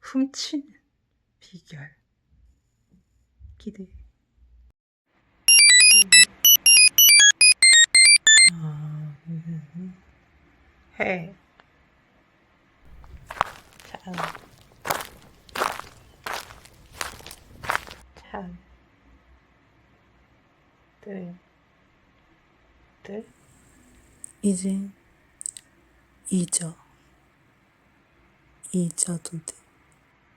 훔친 비결 기대. 아, 음, 해. 참. 참. 들. 들. 이제 잊어. 잊어도 돼.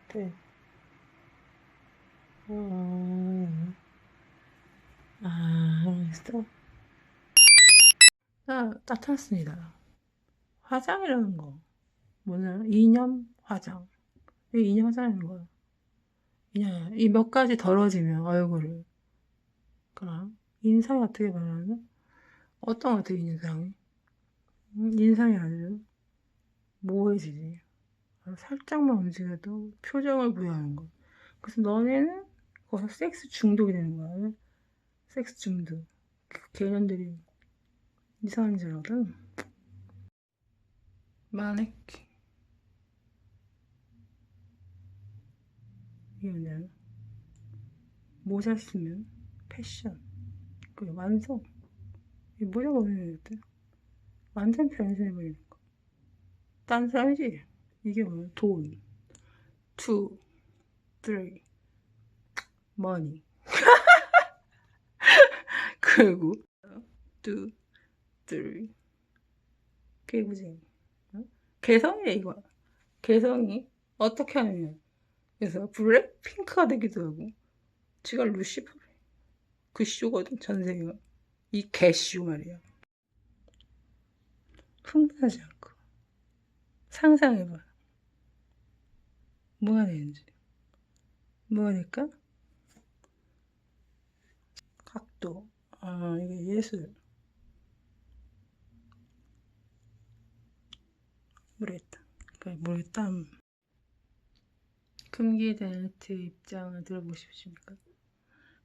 들. 음. 아, 알겠어. 나 나타났습니다. 화장이라는 거. 뭐냐? 이념 화장. 이게 이념 화장이라는 거야. 그냥 이 몇 가지 덜어지면 얼굴을. 그럼 인상이 어떻게 변하냐? 어떤 어떻게 인상이? 음, 인상이 아주 모호해지지. 살짝만 움직여도 표정을 부여하는 거. 그래서 너네는 거기서 섹스 중독이 되는 거야. 섹스 중독. 그 개념들이 이상한 짓거든. 마네킹. 이게 뭐냐. 모자 쓰면 패션. 그 완성. 이 모자가 뭐냐, 때 완전 변신해버리는 거. 딴 사람이지? 이게 뭐야? 돈. 투. 쓰리. 머니. 그리고 투. 쓰리. 개구쟁이. 어? 개성이야, 이거. 개성이 어떻게 하느냐. 그래서 블랙핑크가 되기도 하고, 지가 루시퍼래. 그 쇼거든, 전생이가. 이 개쇼 말이야. 흥분하지 않고. 상상해봐. 뭐가 되는지. 뭐가 될까? 각도. 아, 이게 예술. 모르겠다. 그래, 모르겠다. 금기에 대한 엘트 입장을 들어보고 싶으십니까?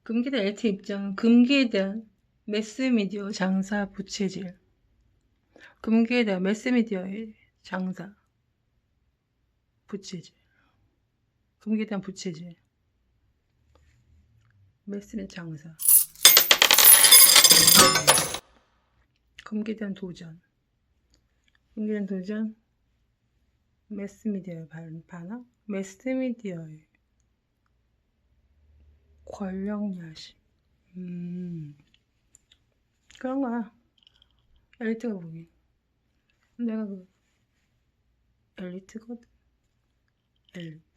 금기에 대한 엘트 입장은 금기에 대한 매스미디어 장사 부채질. 금기에 대한 매스미디어의 장사 부채질. 금기에 대한 부채질. 매스미디어 장사. 금기에 대한 도전. 금기에 대한 도전. 매스미디어의 반- 반항? 매스미디어의 권력야식. 음, 그런 거야. 엘리트가 보기. 내가 그 엘리트거든. 엘리트.